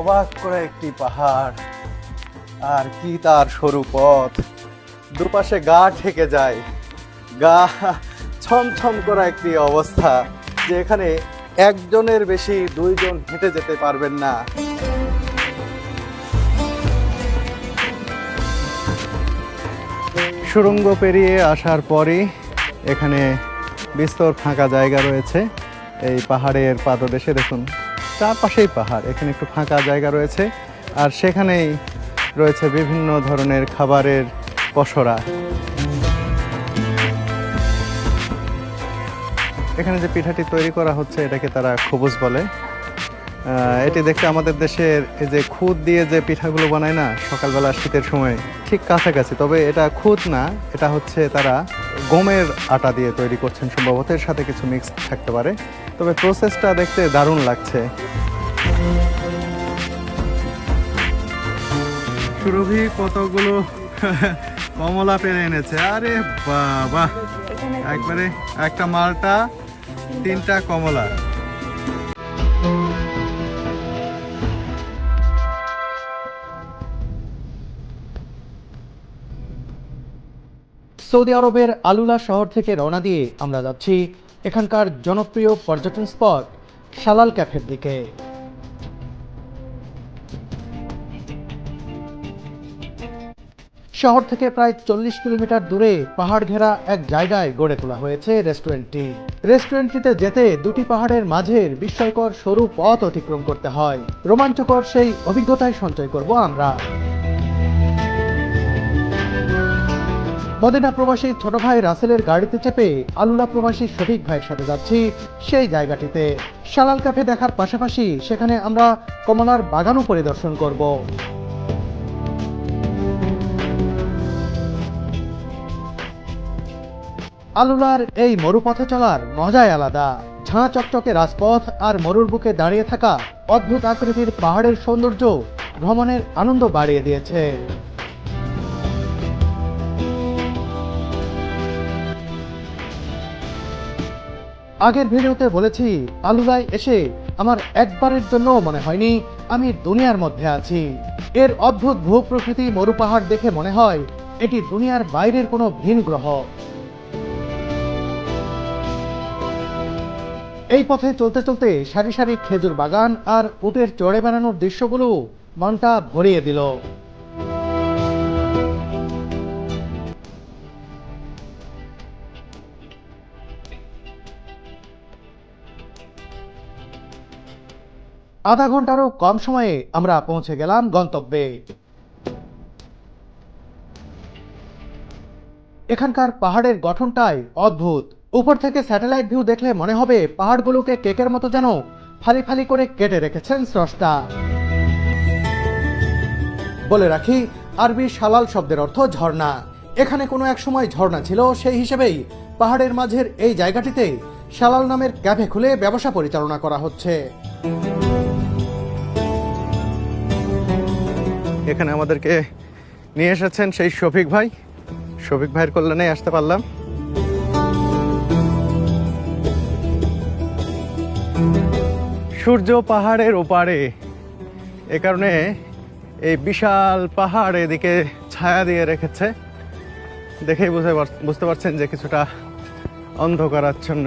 অবাক করা একটি পাহাড়। আর কি তার সরু পথ। দুপাশে গা ঠেকে যায়। গা ছমছম করা একটি অবস্থা যে এখানে একজনের বেশি দুইজন হেঁটে যেতে পারবেন না। সুড়ঙ্গ পেরিয়ে আসার পরই এখানে বিস্তর ফাঁকা জায়গা রয়েছে। এই পাহাড়ের পাদদেশে দেখুন। চারপাশেই পাহাড়, এখানে একটু ফাঁকা জায়গা রয়েছে। আর সেখানেই রয়েছে বিভিন্ন ধরনের খাবারের পসরা। এখানে যে পিঠাটি তৈরি করা হচ্ছে, এটাকে তারা খবুজ বলে। এটি দেখতে আমাদের দেশের এই যে খুদ দিয়ে যে পিঠাগুলো বানায় না সকালবেলা শীতের সময় ঠিক কাছাকাছি। তবে এটা খুদ না এটা হচ্ছে তারা গমের আটা দিয়ে তৈরি করছেন সম্ভবত এর সাথে কিছু মিক্স থাকতে পারে। তবে প্রসেসটা দেখতে দারুণ লাগছে। সুরভি কতগুলো কমলা পেরে এনেছে। আরে বাবা একবারে একটা মালটা তিনটা কমলা। সৌদি আরবের আলুলা শহর থেকে রওনা দিয়ে আমরা যাচ্ছি এখানকার জনপ্রিয় পর্যটন স্পট শালাল ক্যাফের দিকে। শহর থেকে প্রায় চল্লিশ কিলোমিটার দূরে পাহাড় ঘেরা এক জায়গায় গড়ে তোলা হয়েছে রেস্টুরেন্টটি। রেস্টুরেন্টটিতে যেতে দুটি পাহাড়ের মাঝের বিস্ময়কর সরু পথ অতিক্রম করতে হয়। রোমাঞ্চকর সেই অভিজ্ঞতায় সঞ্চয় করব আমরা। মদিনা প্রবাসী ছোট ভাই রাসেলের গাড়িতে চেপে আলুলা প্রবাসী শফিক ভাইয়ের সাথে যাচ্ছি সেই জায়গাটিতে। শালাল ক্যাফে দেখার পাশাপাশি সেখানে আমরা কমলার বাগানও পরিদর্শন করব। আলুলার এই মরুপথে চলার মজাই আলাদা। ঝাঁ চকচকে রাজপথ আর মরুর বুকে দাঁড়িয়ে থাকা অদ্ভুত আকৃতির পাহাড়ের সৌন্দর্য ভ্রমণের আনন্দ বাড়িয়ে দিয়েছে। আগের ভিডিওতে বলেছি আলুলায় এসে আমার একবারের জন্য মনে হয়নি আমি দুনিয়ার মধ্যে আছি। এর অদ্ভুত ভূ প্রকৃতি মরুপাহাড় দেখে মনে হয় এটি দুনিয়ার বাইরের কোনো ভিন গ্রহ। এই পথে চলতে চলতে সারি সারি খেজুর বাগান আর উটের চড়ে বেড়ানোর দৃশ্যগুলো মনটা ভরিয়ে দিল। আধা ঘন্টারও কম সময়ে আমরা পৌঁছে গেলাম গন্তব্যে। এখানকার পাহাড়ের গঠনটাই অদ্ভুত। উপর থেকে স্যাটেলাইট ভিউ দেখলে মনে হবে পাহাড়গুলোকে কেকের মতো যেন ফালি ফালি করে কেটে রেখেছেন স্রষ্টা। বলে রাখি, আরবি সালাল শব্দের অর্থ ঝর্ণা। এখানে কোনো এক সময় ঝর্ণা ছিল, সেই হিসেবেই পাহাড়ের মাঝের এই জায়গাটিতে সালাল নামের ক্যাফে খুলে ব্যবসা পরিচালনা করা হচ্ছে। এখানে আমাদেরকে নিয়ে এসেছেন সেই শফিক ভাই। শফিক ভাইয়ের কল্যাণে আসতে পারলাম। সূর্য পাহাড়ের ওপারে। এ কারণে এই বিশাল পাহাড় এদিকে ছায়া দিয়ে রেখেছে। দেখেই বুঝতে বুঝতে পারছেন যে কিছুটা অন্ধকারাচ্ছন্ন